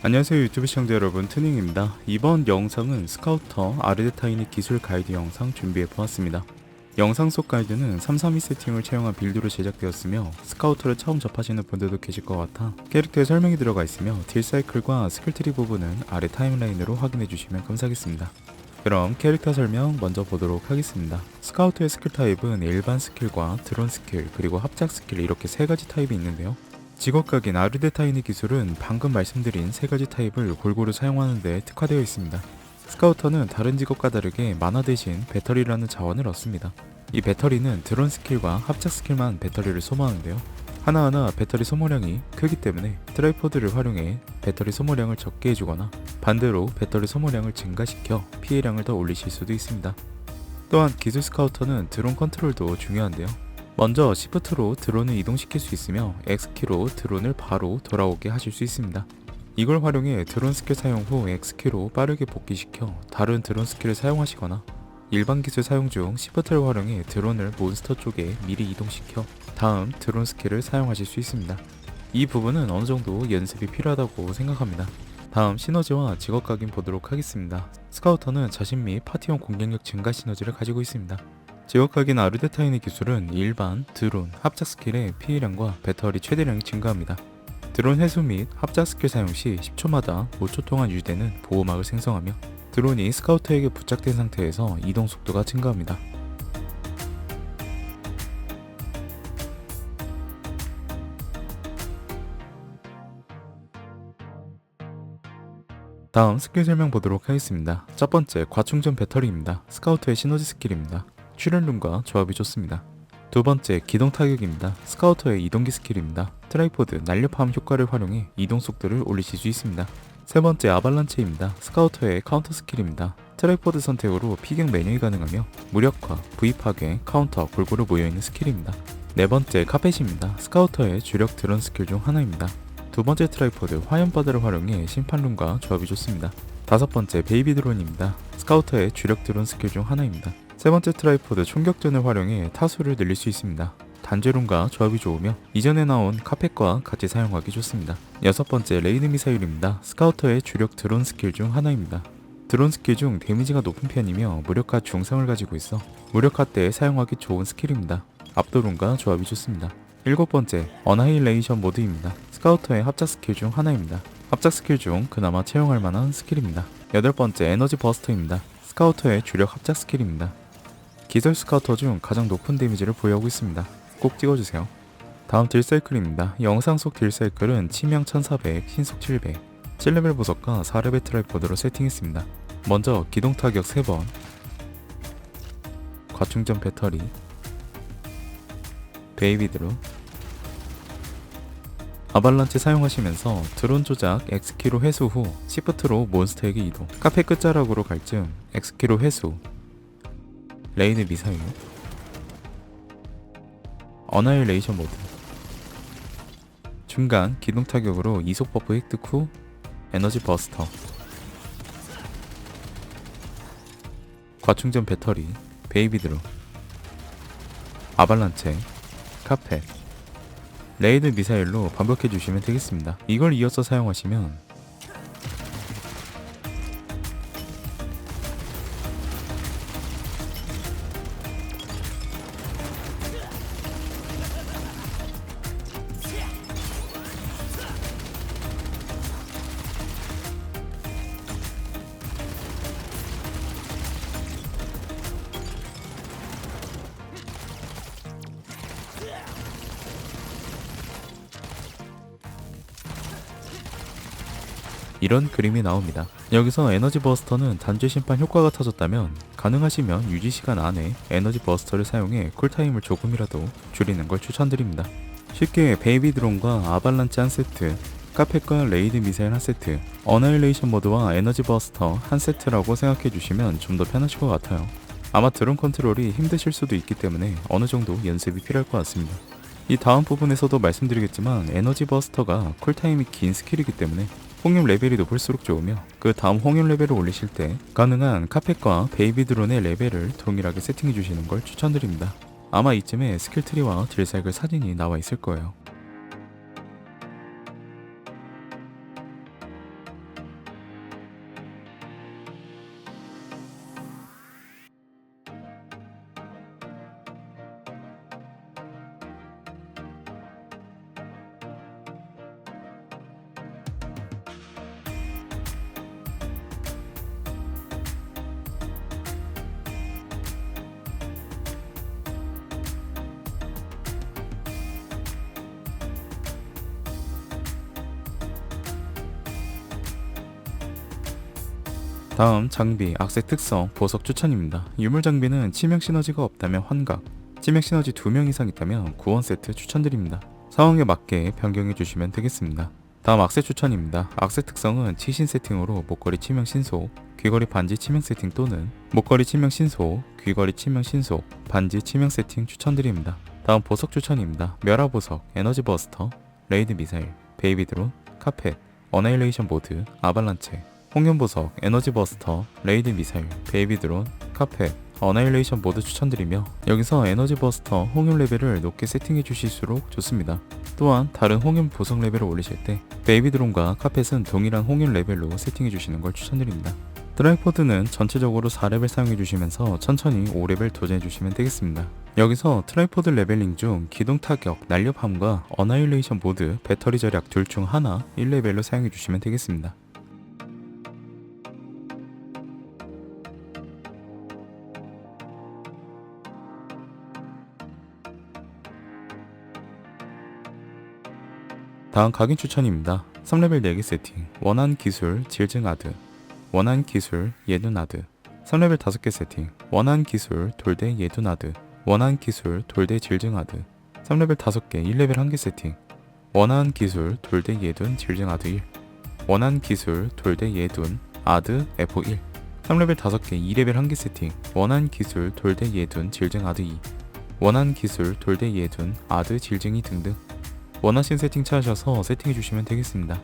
안녕하세요 유튜브 시청자 여러분. 트닝입니다. 이번 영상은 스카우터 아르데타이니 기술 가이드 영상 준비해 보았습니다. 영상 속 가이드는 332 세팅을 채용한 빌드로 제작되었으며 스카우터를 처음 접하시는 분들도 계실 것 같아 캐릭터에 설명이 들어가 있으며 딜 사이클과 스킬트리 부분은 아래 타임라인으로 확인해 주시면 감사하겠습니다. 그럼 캐릭터 설명 먼저 보도록 하겠습니다. 스카우터의 스킬 타입은 일반 스킬과 드론 스킬 그리고 합작 스킬 이렇게 세 가지 타입이 있는데요 직업각인 아르데타이니 기술은 방금 말씀드린 세 가지 타입을 골고루 사용하는 데 특화되어 있습니다. 스카우터는 다른 직업과 다르게 만화 대신 배터리라는 자원을 얻습니다. 이 배터리는 드론 스킬과 합작 스킬만 배터리를 소모하는데요. 하나하나 배터리 소모량이 크기 때문에 트라이포드를 활용해 배터리 소모량을 적게 해주거나 반대로 배터리 소모량을 증가시켜 피해량을 더 올리실 수도 있습니다. 또한 기술 스카우터는 드론 컨트롤도 중요한데요. 먼저 시프트로 드론을 이동시킬 수 있으며 X키로 드론을 바로 돌아오게 하실 수 있습니다. 이걸 활용해 드론 스킬 사용 후 X키로 빠르게 복귀시켜 다른 드론 스킬을 사용하시거나 일반 기술 사용 중 시프트를 활용해 드론을 몬스터 쪽에 미리 이동시켜 다음 드론 스킬을 사용하실 수 있습니다. 이 부분은 어느 정도 연습이 필요하다고 생각합니다. 다음 시너지와 직업 각인 보도록 하겠습니다. 스카우터는 자신 및 파티원 공격력 증가 시너지를 가지고 있습니다. 지역학인 아르데타인의 기술은 일반, 드론, 합작 스킬의 피해량과 배터리 최대량이 증가합니다. 드론 회수 및 합작 스킬 사용 시 10초마다 5초 동안 유지되는 보호막을 생성하며 드론이 스카우터에게 부착된 상태에서 이동 속도가 증가합니다. 다음 스킬 설명 보도록 하겠습니다. 첫 번째, 과충전 배터리입니다. 스카우터의 시너지 스킬입니다. 출혈룸과 조합이 좋습니다. 두 번째, 기동 타격입니다. 스카우터의 이동기 스킬입니다. 트라이포드, 날렵함 효과를 활용해 이동 속도를 올리실 수 있습니다. 세 번째, 아발란체입니다. 스카우터의 카운터 스킬입니다. 트라이포드 선택으로 피격 매뉴이 가능하며 무력화, V 파괴, 카운터 골고루 모여있는 스킬입니다. 네 번째, 카펫입니다. 스카우터의 주력 드론 스킬 중 하나입니다. 두 번째 트라이포드, 화염바다를 활용해 심판룸과 조합이 좋습니다. 다섯 번째, 베이비 드론입니다. 스카우터의 주력 드론 스킬 중 하나입니다. 세 번째 트라이포드 총격전을 활용해 타수를 늘릴 수 있습니다. 단제론과 조합이 좋으며 이전에 나온 카펫과 같이 사용하기 좋습니다. 여섯 번째 레이드 미사일입니다. 스카우터의 주력 드론 스킬 중 하나입니다. 드론 스킬 중 데미지가 높은 편이며 무력화 중상을 가지고 있어 무력화 때 사용하기 좋은 스킬입니다. 압도론과 조합이 좋습니다. 일곱 번째 어나힐레이션 모드입니다. 스카우터의 합작 스킬 중 하나입니다. 합작 스킬 중 그나마 채용할 만한 스킬입니다. 여덟 번째 에너지 버스터입니다. 스카우터의 주력 합작 스킬입니다. 기절 스카우터 중 가장 높은 데미지를 보유하고 있습니다. 꼭 찍어주세요. 다음 딜사이클입니다. 영상 속 딜사이클은 치명 1400, 신속 700, 7레벨 보석과 4레벨 트라이포드로 세팅했습니다. 먼저 기동 타격 3번, 과충전 배터리, 베이비드로, 아발란치 사용하시면서 드론 조작 X키로 회수 후 시프트로 몬스터에게 이동, 카페 끝자락으로 갈 즈음 X키로 회수, 레이드 미사일 어나일레이션 모드. 중간 기동 타격으로 이속 버프 획득 후 에너지 버스터. 과충전 배터리 베이비 드로. 아발란체 카펫. 레이드 미사일로 반복해 주시면 되겠습니다. 이걸 이어서 사용하시면 이런 그림이 나옵니다. 여기서 에너지 버스터는 단죄 심판 효과가 터졌다면 가능하시면 유지 시간 안에 에너지 버스터를 사용해 쿨타임을 조금이라도 줄이는 걸 추천드립니다. 쉽게 베이비 드론과 아발란치 한 세트, 카펫과 레이드 미사일 한 세트, 어나일레이션 모드와 에너지 버스터 한 세트라고 생각해 주시면 좀 더 편하실 것 같아요. 아마 드론 컨트롤이 힘드실 수도 있기 때문에 어느 정도 연습이 필요할 것 같습니다. 이 다음 부분에서도 말씀드리겠지만 에너지 버스터가 쿨타임이 긴 스킬이기 때문에 홍윤 레벨이 높을수록 좋으며 그 다음 홍윤 레벨을 올리실 때 가능한 카펫과 베이비 드론의 레벨을 동일하게 세팅해 주시는 걸 추천드립니다. 아마 이쯤에 스킬 트리와 딜사이클 사진이 나와 있을 거예요. 다음 장비, 악세 특성, 보석 추천입니다. 유물 장비는 치명 시너지가 없다면 환각, 치명 시너지 2명 이상 있다면 구원 세트 추천드립니다. 상황에 맞게 변경해 주시면 되겠습니다. 다음 악세 추천입니다. 악세 특성은 치신 세팅으로 목걸이 치명 신속, 귀걸이 반지 치명 세팅 또는 목걸이 치명 신속, 귀걸이 치명 신속, 반지 치명 세팅 추천드립니다. 다음 보석 추천입니다. 멸화 보석, 에너지 버스터, 레이드 미사일, 베이비 드론, 카펫, 어나일레이션 보드, 아발란체, 홍연 보석, 에너지 버스터, 레이드 미사일, 베이비 드론, 카펫, 어나일레이션 모두 추천드리며 여기서 에너지 버스터 홍연 레벨을 높게 세팅해 주실수록 좋습니다. 또한 다른 홍연 보석 레벨을 올리실 때 베이비 드론과 카펫은 동일한 홍연 레벨로 세팅해 주시는 걸 추천드립니다. 트라이포드는 전체적으로 4레벨 사용해 주시면서 천천히 5레벨 도전해 주시면 되겠습니다. 여기서 트라이포드 레벨링 중 기동 타격, 날렵함과 어나일레이션 모드, 배터리 절약 둘 중 하나 1레벨로 사용해 주시면 되겠습니다. 다음 각인 추천입니다. 3레벨 4개 세팅, 원한 기술, 질증 아드, 원한 기술, 예둔 아드, 3레벨 5개 세팅, 원한 기술, 돌대 예둔 아드, 원한 기술, 돌대 질증 아드, 3레벨 5개, 1레벨 1개 세팅, 원한 기술, 돌대 예둔, 질증 아드 1, 원한 기술, 돌대 예둔, 아드, F1, 3레벨 5개, 2레벨 1개 세팅, 원한 기술, 돌대 예둔, 질증 아드 2, 원한 기술, 돌대 예둔, 아드, 질증 2 등등 원하신 세팅 찾으셔서 세팅해 주시면 되겠습니다.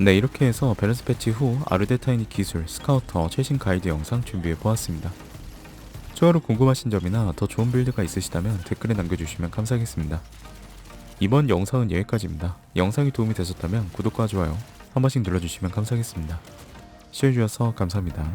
네 이렇게 해서 밸런스 패치 후 아르데타이니 기술 스카우터 최신 가이드 영상 준비해 보았습니다. 추가로 궁금하신 점이나 더 좋은 빌드가 있으시다면 댓글에 남겨주시면 감사하겠습니다. 이번 영상은 여기까지입니다. 영상이 도움이 되셨다면 구독과 좋아요 한 번씩 눌러주시면 감사하겠습니다. 시청해주셔서 감사합니다.